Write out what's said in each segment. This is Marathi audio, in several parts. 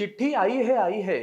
चिठ्ठी आई हे आई है.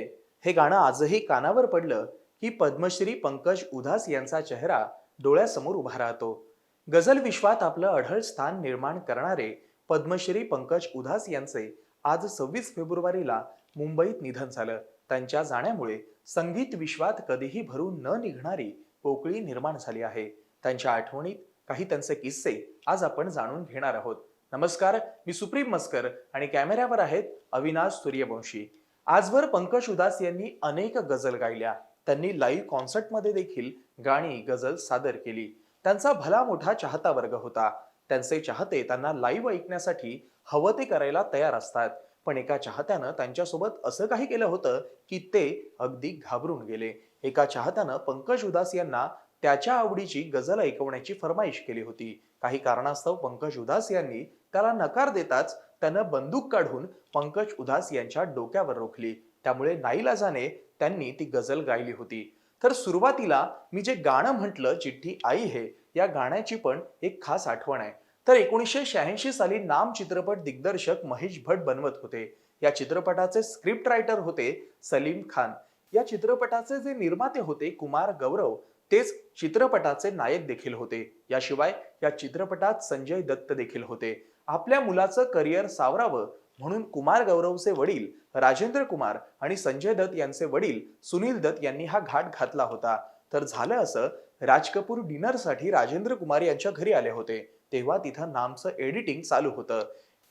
हे गाणं आजही कानावर पडलं की पद्मश्री पंकज उधास यांचा चेहरा डोळ्यासमोर उभा राहतो. गझल विश्वात आपलं अढळ स्थान निर्माण करणारे पद्मश्री पंकज उधास यांचे आज सव्वीस फेब्रुवारीला मुंबईत निधन झालं. त्यांच्या जाण्यामुळे संगीत विश्वात कधीही भरून न निघणारी पोकळी निर्माण झाली आहे. त्यांच्या आठवणीत काही त्यांचे किस्से आज आपण जाणून घेणार आहोत. नमस्कार मी सुप्रीम मस्कर आणि कॅमेऱ्यावर आहेत अविनाश सूर्यवंशी. आजवर पंकज उदास यांनी अनेक गझल गायल्या. त्यांनी लाईव्ह कॉन्सर्टमध्ये देखील गाणी गझल सादर केली. त्यांचा भला मोठा चाहता वर्ग होता. त्यांचे चाहते त्यांना लाईव्ह ऐकण्यासाठी हवं ते करायला तयार असतात. पण एका चाहत्यानं त्यांच्यासोबत असं काही केलं होतं की ते अगदी घाबरून गेले. एका चाहत्यानं पंकज उदास यांना त्याच्या आवडीची गझल ऐकवण्याची फरमाईश केली होती. काही कारणास्तव पंकज उदास यांनी त्याला नकार देताच त्यानं बंदूक काढून पंकज उदास यांच्या डोक्यावर रोखली. त्यामुळे नाईलाजाने त्यांनी ती गझल गायली होती. तर सुरुवातीला मी जे गाणं म्हटलं चिठ्ठी आई हे या गाण्याची पण एक खास आठवण आहे. तर एकोणीसशे शहाऐंशी साली नाम चित्रपट दिग्दर्शक महेश भट बनवत होते. या चित्रपटाचे स्क्रिप्ट रायटर होते सलीम खान. या चित्रपटाचे जे निर्माते होते कुमार गौरव तेच चित्रपटाचे नायक देखील होते. याशिवाय या चित्रपटात संजय दत्त देखील होते. आपल्या मुलाचं करिअर सावरावं म्हणून कुमार गौरवचे वडील राजेंद्र कुमार आणि संजय दत्त यांचे वडील सुनील दत्त यांनी हा घाट घातला होता. तर झालं असं राज कपूर डिनरसाठी राजेंद्र कुमार यांच्या घरी आले होते. तेव्हा तिथं नामचं एडिटिंग चालू होतं.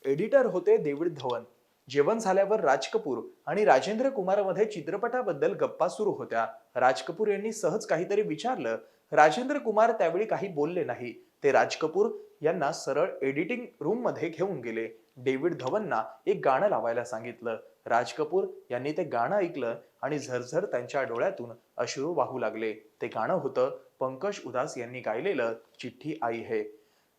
एडिटर होते देविड धवन. जेवण झाल्यावर राज कपूर आणि राजेंद्र कुमारमध्ये चित्रपटाबद्दल गप्पा सुरू होत्या. राज कपूर यांनी सहज काहीतरी विचारलं. राजेंद्र कुमार त्यावेळी काही बोलले नाही. ते राज कपूर यांना सरळ एडिटिंग रूममध्ये घेऊन गेले. डेव्हिड धवनना एक गाणं लावायला सांगितलं. राज कपूर यांनी ते गाणं ऐकलं आणि झरझर त्यांच्या डोळ्यातून अश्रू वाहू लागले. ते गाणं होतं पंकज उदास यांनी गायलेलं चिठ्ठी आई है.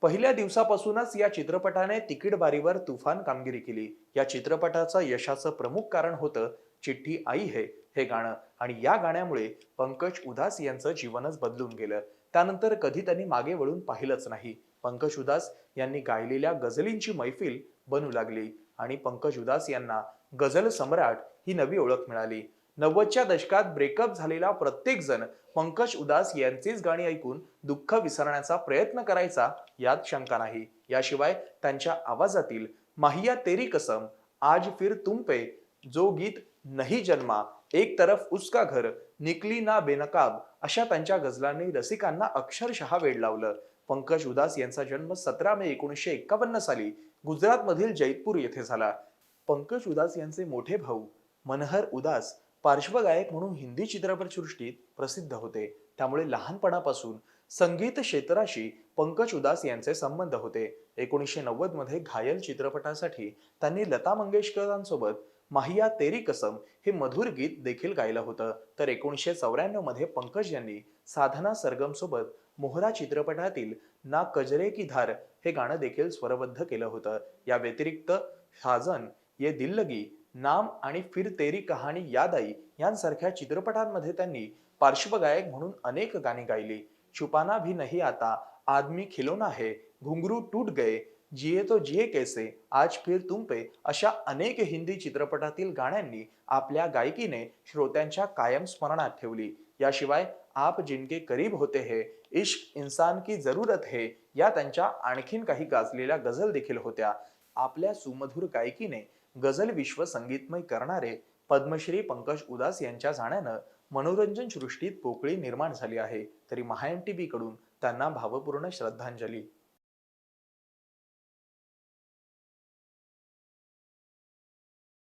पहिल्या दिवसापासूनच या चित्रपटाने तिकीट बारीवर तुफान कामगिरी केली. या चित्रपटाचं यशाचं प्रमुख कारण होतं चिठ्ठी आई है हे गाणं. आणि या गाण्यामुळे पंकज उदास यांचं जीवनच बदलून गेलं. त्यानंतर कधी त्यांनी मागे वळून पाहिलंच नाही. पंकज उदास यांनी गायलेल्या गझलींची मैफिल बनू लागली. आणि पंकज उदास यांना गझल सम्राट ही नवी ओळख मिळाली. नव्वदच्या दशकात ब्रेकअप झालेला प्रत्येक जण पंकज उदास यांचीच गाणी ऐकून दुःख विसरण्याचा प्रयत्न करायचा यात शंका नाही. याशिवाय त्यांच्या आवाजातील माहिया तेरी कसम आज फिर तुम पे जो गीत नाही जन्मा एक तरफ उसका घर निकली ना बेनकाब अशा त्यांच्या गझलांनी रसिकांना अक्षरशः वेड लावलं. पंकज उदास यांचा जन्म सतरा मे एकोणीसशे एक्कावन्न साली गुजरातमधील जैतपूर येथे झाला. पंकज उदास यांचे मोठे भाऊ मनहर उदास पार्श्वगायक म्हणून हिंदी चित्रपटसृष्टीत प्रसिद्ध होते. त्यामुळे लहानपणापासून संगीत क्षेत्राशी पंकज उदास यांचे संबंध होते. एकोणीसशे नव्वदमध्ये घायल चित्रपटासाठी त्यांनी लता मंगेशकरांसोबत माहिया तेरी कसम हे मधुर गीत देखील गायलं होतं. तर एकोणीसशे चौऱ्याण्णवमध्ये पंकज यांनी साधना सरगम सोबत मोहरा चित्रपटातील ना कजरे की धार हे गाणं देखील स्वरबद्ध केलं होतं. या व्यतिरिक्त साजन ये दिल्लगी नाम आणि फिर तेरी कहाणी याद आई यांसारख्या चित्रपटांमध्ये त्यांनी पार्श्वगायक म्हणून अनेक गाणी गायली. छुपाना भी नहीं आता आदमी खिलोना है घुंगरू टूट गए जिये तो जिये कैसे आज फिर तुम पे अशा अनेक हिंदी चित्रपटातील गाण्यांनी आपल्या गायकीने श्रोत्यांच्या कायम स्मरणात ठेवली. याशिवाय आप जिनके करीब होते है इश्क इंसान की जरूरत है या त्यांच्या आणखीन काही गाजलेल्या गझल देखील होत्या. आपल्या सुमधुर गायकीने गझल विश्व संगीतमय करणारे पद्मश्री पंकज उदास यांच्या जाण्यानं मनोरंजन सृष्टीत पोकळी निर्माण झाली आहे. तरी महा एम टी कडून त्यांना भावपूर्ण श्रद्धांजली.